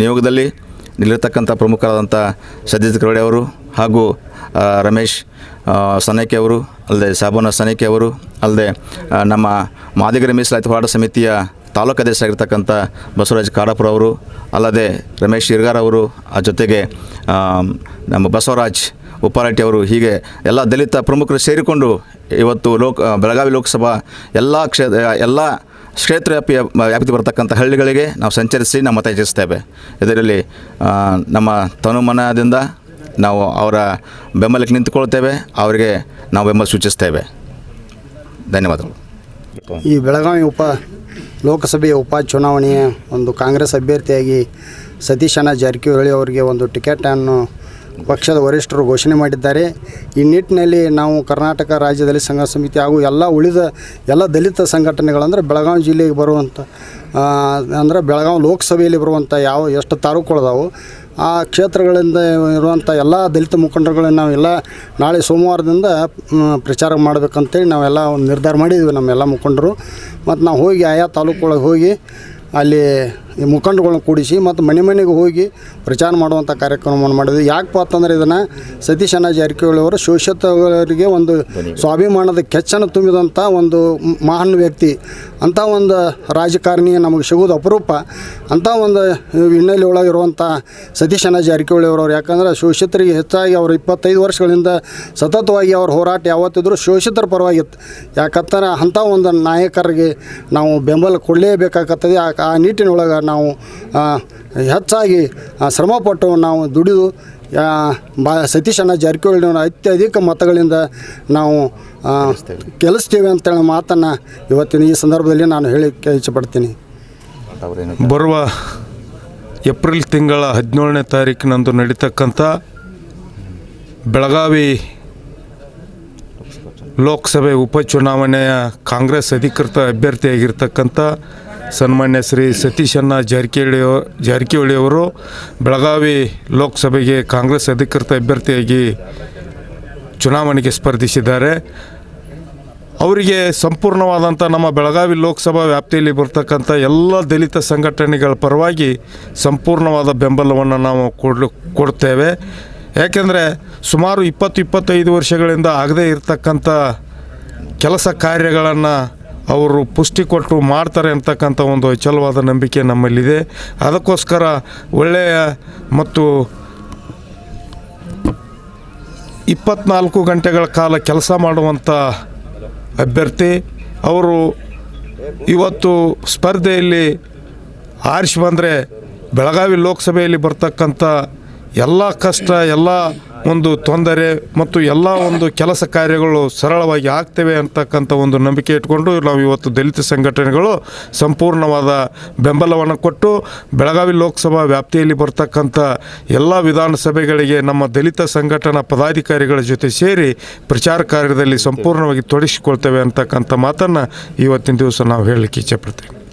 ನಿಯೋಗದಲ್ಲಿ ನಿಲ್ಲಿರತಕ್ಕಂಥ ಪ್ರಮುಖರಾದಂಥ ಸತೀಶ್ ಗೌಡೆ ಅವರು ಹಾಗೂ ರಮೇಶ್ ಸನೇಕೆ ಅವರು, ಅಲ್ಲದೆ ಸಾಬೂನ ಸನೇಕೆ ಅವರು, ಅಲ್ಲದೆ ನಮ್ಮ ಮಾದಿಗರ ಮೀಸಲಾತಿ ಹೋರಾಟ ಸಮಿತಿಯ ತಾಲೂಕು ಅಧ್ಯಕ್ಷರಾಗಿರ್ತಕ್ಕಂಥ ಬಸವರಾಜ್ ಕಾಡಾಪುರ ಅವರು, ಅಲ್ಲದೆ ರಮೇಶ್ ಇರ್ಗಾರ್ ಅವರು, ಆ ಜೊತೆಗೆ ನಮ್ಮ ಬಸವರಾಜ್ ಉಪ್ಪಾರಟ್ಟಿ ಅವರು, ಹೀಗೆ ಎಲ್ಲ ದಲಿತ ಪ್ರಮುಖರು ಸೇರಿಕೊಂಡು ಇವತ್ತು ಲೋಕ ಬೆಳಗಾವಿ ಲೋಕಸಭಾ ಎಲ್ಲ ಕ್ಷೇತ್ರ ಎಲ್ಲ ಕ್ಷೇತ್ರ ವ್ಯಾಪಿ ವ್ಯಾಪ್ತಿ ಬರತಕ್ಕಂಥ ಹಳ್ಳಿಗಳಿಗೆ ನಾವು ಸಂಚರಿಸಿ ನಾವು ಮತ ಇದರಲ್ಲಿ ನಮ್ಮ ತನುಮನದಿಂದ ನಾವು ಅವರ ಬೆಂಬಲಕ್ಕೆ ನಿಂತುಕೊಳ್ತೇವೆ ಅವರಿಗೆ ನಾವು ಬೆಂಬಲ ಸೂಚಿಸ್ತೇವೆ ಧನ್ಯವಾದಗಳು. ಈ ಬೆಳಗಾವಿ ಉಪ ಲೋಕಸಭೆಯ ಉಪ ಚುನಾವಣೆಯ ಒಂದು ಕಾಂಗ್ರೆಸ್ ಅಭ್ಯರ್ಥಿಯಾಗಿ ಸತೀಶಣ್ಣ ಜಾರಕಿಹೊಳಿ ಅವರಿಗೆ ಒಂದು ಟಿಕೆಟನ್ನು ಪಕ್ಷದ ವರಿಷ್ಠರು ಘೋಷಣೆ ಮಾಡಿದ್ದಾರೆ. ಈ ನಿಟ್ಟಿನಲ್ಲಿ ನಾವು ಕರ್ನಾಟಕ ರಾಜ್ಯದಲ್ಲಿ ಸಂಘ ಸಮಿತಿ ಹಾಗೂ ಎಲ್ಲ ಉಳಿದ ಎಲ್ಲ ದಲಿತ ಸಂಘಟನೆಗಳಂದರೆ ಬೆಳಗಾವಿ ಜಿಲ್ಲೆಗೆ ಬರುವಂಥ ಅಂದರೆ ಬೆಳಗಾವಿ ಲೋಕಸಭೆಯಲ್ಲಿ ಬರುವಂಥ ಯಾವ, ಎಷ್ಟು ತಾಲೂಕುಗಳದಾವು ಆ ಕ್ಷೇತ್ರಗಳಿಂದ ಇರುವಂಥ ಎಲ್ಲ ದಲಿತ ಮುಖಂಡರುಗಳನ್ನ ನಾವೆಲ್ಲ ನಾಳೆ ಸೋಮವಾರದಿಂದ ಪ್ರಚಾರ ಮಾಡಬೇಕಂತೇಳಿ ನಾವೆಲ್ಲ ಒಂದು ನಿರ್ಧಾರ ಮಾಡಿದ್ವಿ ನಮ್ಮೆಲ್ಲ ಮುಖಂಡರು. ಮತ್ತು ನಾವು ಹೋಗಿ ಆಯಾ ತಾಲೂಕೊಳಗೆ ಹೋಗಿ ಅಲ್ಲಿ ಈ ಮುಖಂಡಗಳನ್ನ ಕೂಡಿಸಿ ಮತ್ತು ಮನೆ ಮನೆಗೆ ಹೋಗಿ ಪ್ರಚಾರ ಮಾಡುವಂಥ ಕಾರ್ಯಕ್ರಮವನ್ನು ಮಾಡಿದ್ವಿ. ಯಾಕಪ್ಪ ಅಂತಂದರೆ ಇದನ್ನು ಸತೀಶಣ್ಣ ಜಾರಕಿಹೊಳಿ ಅವರು ಶೋಷಿತರಿಗೆ ಒಂದು ಸ್ವಾಭಿಮಾನದ ಕೆಚ್ಚನ್ನು ತುಂಬಿದಂಥ ಒಂದು ಮಹಾನ್ ವ್ಯಕ್ತಿ. ಅಂಥ ಒಂದು ರಾಜಕಾರಣಿ ನಮಗೆ ಸಿಗೋದು ಅಪರೂಪ. ಅಂಥ ಒಂದು ಹಿನ್ನೆಲೆ ಒಳಗಿರುವಂಥ ಸತೀಶಣ್ಣ ಜಾರಕಿಹೊಳಿ ಅವರವ್ರು ಯಾಕಂದ್ರೆ ಶೋಷಿತರಿಗೆ ಹೆಚ್ಚಾಗಿ ಅವರು ಇಪ್ಪತ್ತೈದು ವರ್ಷಗಳಿಂದ ಸತತವಾಗಿ ಅವ್ರ ಹೋರಾಟ ಯಾವತ್ತಿದ್ರೂ ಶೋಷಿತರ ಪರವಾಗಿತ್ತು. ಯಾಕಂದ್ರೆ ಅಂಥ ಒಂದು ನಾಯಕರಿಗೆ ನಾವು ಬೆಂಬಲ ಕೊಡಲೇಬೇಕಾಗತ್ತದೆ ಆ ನಿಟ್ಟಿನೊಳಗೆ ನಾವು ಹೆಚ್ಚಾಗಿ ಶ್ರಮಪಟ್ಟು ನಾವು ದುಡಿದು ಬಾ ಸತೀಶಣ್ಣ ಜಾರಕಿಹೊಳಿನವರ ಅತ್ಯಧಿಕ ಮತಗಳಿಂದ ನಾವು ಗೆಲ್ಲಿಸ್ತೇವೆ ಅಂತೇಳಿ ಮಾತನ್ನು ಇವತ್ತಿನ ಈ ಸಂದರ್ಭದಲ್ಲಿ ನಾನು ಹೇಳಿಕ್ಕೆ ಇಚ್ಛಪಡ್ತೀನಿ. ಬರುವ ಏಪ್ರಿಲ್ ತಿಂಗಳ ಹದಿನೇಳನೇ ತಾರೀಕಿನಂದು ನಡೀತಕ್ಕಂಥ ಬೆಳಗಾವಿ ಲೋಕಸಭೆ ಉಪಚುನಾವಣೆಯ ಕಾಂಗ್ರೆಸ್ ಅಧಿಕೃತ ಅಭ್ಯರ್ಥಿಯಾಗಿರ್ತಕ್ಕಂಥ ಸನ್ಮಾನ್ಯ ಶ್ರೀ ಸತೀಶಣ್ಣ ಜಾರಕಿಹೊಳಿ ಜಾರಕಿಹೊಳಿಯವರು ಬೆಳಗಾವಿ ಲೋಕಸಭೆಗೆ ಕಾಂಗ್ರೆಸ್ ಅಧಿಕೃತ ಅಭ್ಯರ್ಥಿಯಾಗಿ ಚುನಾವಣೆಗೆ ಸ್ಪರ್ಧಿಸಿದ್ದಾರೆ. ಅವರಿಗೆ ಸಂಪೂರ್ಣವಾದಂಥ ನಮ್ಮ ಬೆಳಗಾವಿ ಲೋಕಸಭಾ ವ್ಯಾಪ್ತಿಯಲ್ಲಿ ಬರ್ತಕ್ಕಂಥ ಎಲ್ಲ ದಲಿತ ಸಂಘಟನೆಗಳ ಪರವಾಗಿ ಸಂಪೂರ್ಣವಾದ ಬೆಂಬಲವನ್ನು ನಾವು ಕೊಡ್ಲು ಕೊಡ್ತೇವೆ. ಯಾಕೆಂದರೆ ಸುಮಾರು ಇಪ್ಪತ್ತು ಇಪ್ಪತ್ತೈದು ವರ್ಷಗಳಿಂದ ಆಗದೇ ಇರತಕ್ಕಂಥ ಕೆಲಸ ಕಾರ್ಯಗಳನ್ನು ಅವರು ಪುಷ್ಟಿ ಕೊಟ್ಟು ಮಾಡ್ತಾರೆ ಅಂತಕ್ಕಂಥ ಒಂದು ಅಚಲವಾದ ನಂಬಿಕೆ ನಮ್ಮಲ್ಲಿದೆ. ಅದಕ್ಕೋಸ್ಕರ ಒಳ್ಳೆಯ ಮತ್ತು ಇಪ್ಪತ್ನಾಲ್ಕು ಗಂಟೆಗಳ ಕಾಲ ಕೆಲಸ ಮಾಡುವಂಥ ಅಭ್ಯರ್ಥಿ, ಅವರು ಇವತ್ತು ಸ್ಪರ್ಧೆಯಲ್ಲಿ ಆರಿಸಿ ಬಂದರೆ ಬೆಳಗಾವಿ ಲೋಕಸಭೆಯಲ್ಲಿ ಬರ್ತಕ್ಕಂಥ ಎಲ್ಲ ಕಷ್ಟ, ಎಲ್ಲ ಒಂದು ತೊಂದರೆ ಮತ್ತು ಎಲ್ಲ ಒಂದು ಕೆಲಸ ಕಾರ್ಯಗಳು ಸರಳವಾಗಿ ಆಗ್ತವೆ ಅಂತಕ್ಕಂಥ ಒಂದು ನಂಬಿಕೆ ಇಟ್ಕೊಂಡು ನಾವು ಇವತ್ತು ದಲಿತ ಸಂಘಟನೆಗಳು ಸಂಪೂರ್ಣವಾದ ಬೆಂಬಲವನ್ನು ಕೊಟ್ಟು ಬೆಳಗಾವಿ ಲೋಕಸಭಾ ವ್ಯಾಪ್ತಿಯಲ್ಲಿ ಬರ್ತಕ್ಕಂಥ ಎಲ್ಲ ವಿಧಾನಸಭೆಗಳಿಗೆ ನಮ್ಮ ದಲಿತ ಸಂಘಟನಾ ಪದಾಧಿಕಾರಿಗಳ ಜೊತೆ ಸೇರಿ ಪ್ರಚಾರ ಕಾರ್ಯದಲ್ಲಿ ಸಂಪೂರ್ಣವಾಗಿ ತೊಡಗಿಸಿಕೊಳ್ತೇವೆ ಅಂತಕ್ಕಂಥ ಮಾತನ್ನು ಇವತ್ತಿನ ದಿವಸ ನಾವು ಹೇಳಲಿಕ್ಕೆ ಇಚ್ಛೆಪಡ್ತೇವೆ.